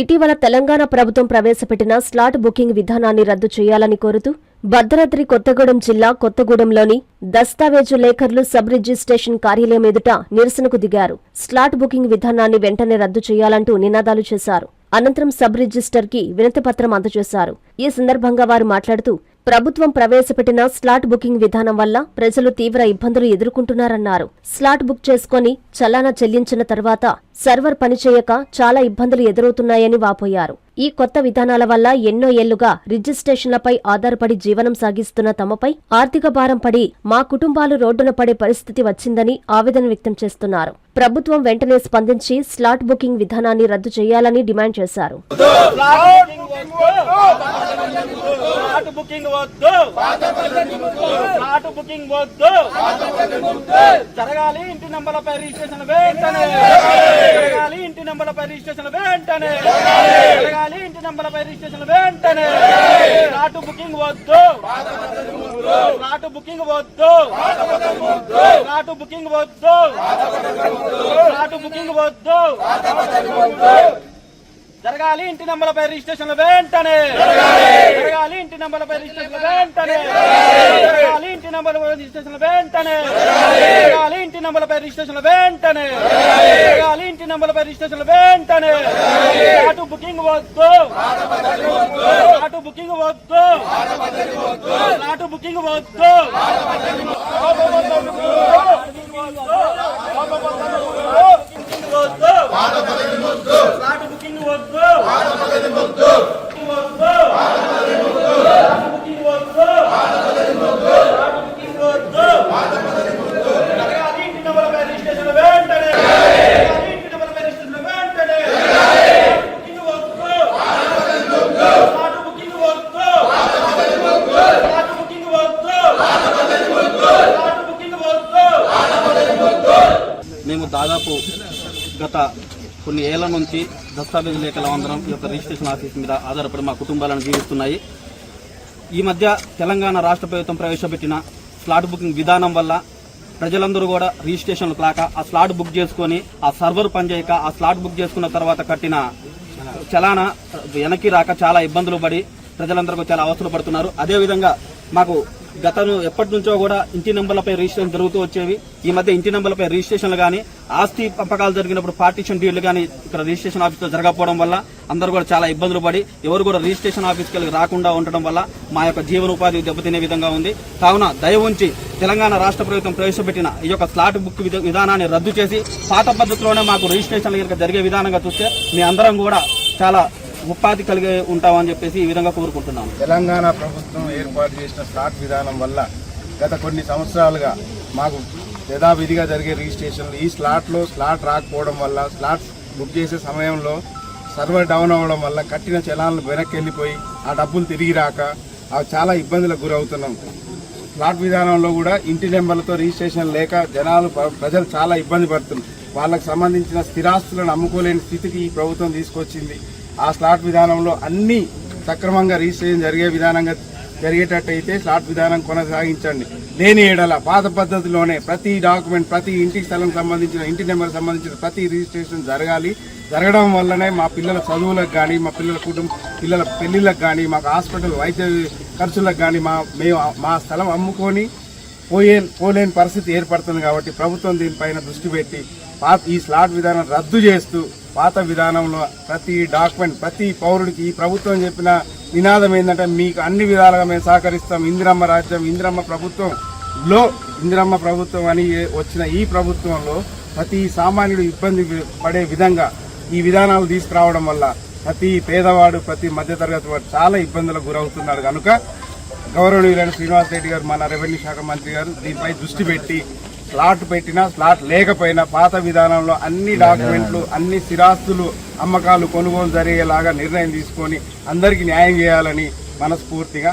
ఇటీవల తెలంగాణ ప్రభుత్వం ప్రవేశపెట్టిన స్లాట్ బుకింగ్ విధానాన్ని రద్దు చేయాలని కోరుతూ భద్రాద్రి కొత్తగూడెం జిల్లా కొత్తగూడెంలోని దస్తావేజు లేఖర్లు సబ్ రిజిస్ట్రేషన్ కార్యాలయం ఎదుట నిరసనకు దిగారు. స్లాట్ బుకింగ్ విధానాన్ని వెంటనే రద్దు చేయాలంటూ నినాదాలు చేశారు. అనంతరం సబ్ రిజిస్టర్కి వినతిపత్రం అందజేశారు. ఈ సందర్భంగా వారు మాట్లాడుతూ ప్రభుత్వం ప్రవేశపెట్టిన స్లాట్ బుకింగ్ విధానం వల్ల ప్రజలు తీవ్ర ఇబ్బందులు ఎదుర్కొంటున్నారన్నారు. స్లాట్ బుక్ చేసుకుని చలానా చెల్లించిన తర్వాత సర్వర్ పనిచేయక చాలా ఇబ్బందులు ఎదురవుతున్నాయని వాపోయారు. ఈ కొత్త విధానాల వల్ల ఎన్నో ఏళ్ళుగా రిజిస్ట్రేషన్లపై ఆధారపడి జీవనం సాగిస్తున్న తమపై ఆర్థిక భారం పడి మా కుటుంబాలు రోడ్డున పడే పరిస్థితి వచ్చిందని ఆవేదన వ్యక్తం చేస్తున్నారు. ప్రభుత్వం వెంటనే స్పందించి స్లాట్ బుకింగ్ విధానాన్ని రద్దు చేయాలని డిమాండ్ చేశారు. జరగాలి ఇంటి నంబర్లపై రిజిస్ట్రేషన్ వెంటనే. జరగాలి. ఇంటి నెంబర్లపై రిజిస్ట్రేషన్ వెంటనే. జరగాలి. ఇంటి నెంబర్లపై రిజిస్ట్రేషన్ వెంటనే. స్లాట్ బుకింగ్ వద్దు. స్లాట్ బుకింగ్ వద్దు. స్లాట్ బుకింగ్ వద్దు. స్లాట్ బుకింగ్ వద్దు. జరగాలి. ఇంటి నెంబర్లపై రిజిస్ట్రేషన్ వెంటనే. జరగాలి. ఇంటి నెంబర్లపై రిజిస్ట్రేషన్ వెంటనే. జరగాలి. ఇంటి నంబర్లపై రిజిస్ట్రేషన్ వెంటనే. జరగాలి. ఇంటి నెంబర్లపై రిజిస్ట్రేషన్ వెంటనే. జరగాలి ఇంటి నంబర్లపై రిజిస్ట్రేషన్ వెంటనే. అటు బుకింగ్ వద్దు. అటు బుకింగ్ వద్దు. అటు బుకింగ్ వద్దు స్లాట్ బుకింగ్ వద్దు బుకింగ్ వద్దు బుకింగ్ వద్దు బుకింగ్ వద్దు జరగాలి ఇంటి నెంబర్లపై రిజిస్ట్రేషన్ వెంటనే జరగాలి ఇంటి నెంబర్లపై రిజిస్ట్రేషన్ వెంటనే బుకింగ్ వద్దు స్లాట్ బుకింగ్ వద్దు స్లాట్ బుకింగ్ వద్దు స్లాట్ బుకింగ్ వద్దు మేము దాదాపు గత కొన్ని ఏళ్ళ నుంచి దస్తావేజు లేఖల అందరం ఈ యొక్క రిజిస్ట్రేషన్ ఆఫీస్ మీద ఆధారపడి మా కుటుంబాలను జీవిస్తున్నాయి. ఈ మధ్య తెలంగాణ రాష్ట్ర ప్రభుత్వం ప్రవేశపెట్టిన స్లాట్ బుకింగ్ విధానం వల్ల ప్రజలందరూ కూడా రిజిస్ట్రేషన్లు కాక ఆ స్లాట్ బుక్ చేసుకొని ఆ సర్వర్ పనిచేయక ఆ స్లాట్ బుక్ చేసుకున్న తర్వాత కట్టిన చలానా వెనక్కి రాక చాలా ఇబ్బందులు పడి ప్రజలందరూ చాలా అవసరం పడుతున్నారు. అదేవిధంగా మాకు గతను ఎప్పటి నుంచో కూడా ఇంటి నెంబర్లపై రిజిస్ట్రేషన్ జరుగుతూ వచ్చేవి. ఈ మధ్య ఇంటి నెంబర్లపై రిజిస్ట్రేషన్లు కానీ ఆస్తి పంపకాలు జరిగినప్పుడు పార్టీషన్ డీళ్ళు కానీ ఇక్కడ రిజిస్ట్రేషన్ ఆఫీస్లో జరగకపోవడం వల్ల అందరూ కూడా చాలా ఇబ్బందులు పడి ఎవరు కూడా రిజిస్ట్రేషన్ ఆఫీస్కి రాకుండా ఉండడం వల్ల మా యొక్క జీవనోపాధి దెబ్బతినే విధంగా ఉంది. కావున దయ ఉంచి తెలంగాణ రాష్ట్ర ప్రభుత్వం ప్రవేశపెట్టిన ఈ యొక్క స్లాట్ బుక్ విధానాన్ని రద్దు చేసి పాత పద్ధతిలోనే మాకు రిజిస్ట్రేషన్ జరిగే విధానంగా చూస్తే మీ అందరం కూడా చాలా ఉపాధి కలిగి ఉంటామని చెప్పేసి ఈ విధంగా కోరుకుంటున్నాను తెలంగాణ ప్రభుత్వం ఏర్పాటు చేసిన స్లాట్ విధానం వల్ల గత కొన్ని సంవత్సరాలుగా మాకు యథావిధిగా జరిగే రిజిస్ట్రేషన్లు ఈ స్లాట్లో స్లాట్ రాకపోవడం వల్ల స్లాట్ బుక్ చేసే సమయంలో సర్వర్ డౌన్ అవ్వడం వల్ల కట్టిన చలాన్లు వెనక్కి వెళ్ళిపోయి ఆ డబ్బులు తిరిగి రాక అవి చాలా ఇబ్బందులకు గురవుతున్నాం. స్లాట్ విధానంలో కూడా ఇంటి నెంబర్లతో రిజిస్ట్రేషన్ లేక జనాలు ప్రజలు చాలా ఇబ్బంది పడుతున్నారు. వాళ్ళకు సంబంధించిన స్థిరాస్తులను అమ్ముకోలేని స్థితికి ఈ ప్రభుత్వం తీసుకొచ్చింది. ఆ స్లాట్ విధానంలో అన్ని సక్రమంగా రిజిస్ట్రేషన్ జరిగే విధానంగా జరిగేటట్టయితే స్లాట్ విధానం కొనసాగించండి. లేని ఏడల పాత పద్ధతిలోనే ప్రతి డాక్యుమెంట్ ప్రతి ఇంటి స్థలం సంబంధించిన ఇంటి నెంబర్ సంబంధించిన ప్రతి రిజిస్ట్రేషన్ జరగాలి. జరగడం వల్లనే మా పిల్లల చదువులకు కానీ మా పిల్లల కుటుంబ పిల్లల పెళ్ళిళ్ళకు కానీ మాకు హాస్పిటల్ వైద్య ఖర్చులకు కానీ మా మేము మా స్థలం అమ్ముకొని పోయే పోలేని పరిస్థితి ఏర్పడుతుంది కాబట్టి ప్రభుత్వం దీనిపైన దృష్టి పెట్టి ఈ స్లాట్ విధానం రద్దు చేస్తూ పాత విధానంలో ప్రతి డాక్యుమెంట్ ప్రతి పౌరుడికి ఈ ప్రభుత్వం చెప్పిన నినాదం ఏంటంటే మీకు అన్ని విధాలుగా మేము సహకరిస్తాం. ఇందిరమ్మ రాజ్యం ఇందిరమ్మ ప్రభుత్వంలో ఇందిరమ్మ ప్రభుత్వం అని వచ్చిన ఈ ప్రభుత్వంలో ప్రతి సామాన్యుడు ఇబ్బంది పడే విధంగా ఈ విధానాలు తీసుకురావడం వల్ల ప్రతి పేదవాడు ప్రతి మధ్యతరగతి వాడు చాలా ఇబ్బందులకు గురవుతున్నాడు. కనుక గౌరవనీయులైన శ్రీనివాస్ రెడ్డి గారు మన రెవెన్యూ శాఖ మంత్రి గారు దీనిపై దృష్టి పెట్టి స్లాట్ పెట్టినా స్లాట్ లేకపోయినా పాత విధానంలో అన్ని డాక్యుమెంట్లు అన్ని స్థిరాస్తులు అమ్మకాలు కొనుగోలు జరిగేలాగా నిర్ణయం తీసుకొని అందరికీ న్యాయం చేయాలని మనస్ఫూర్తిగా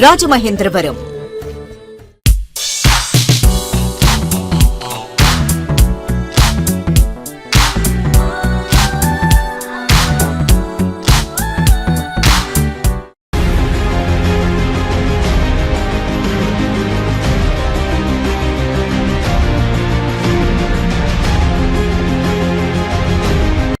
Rajamahendravaram.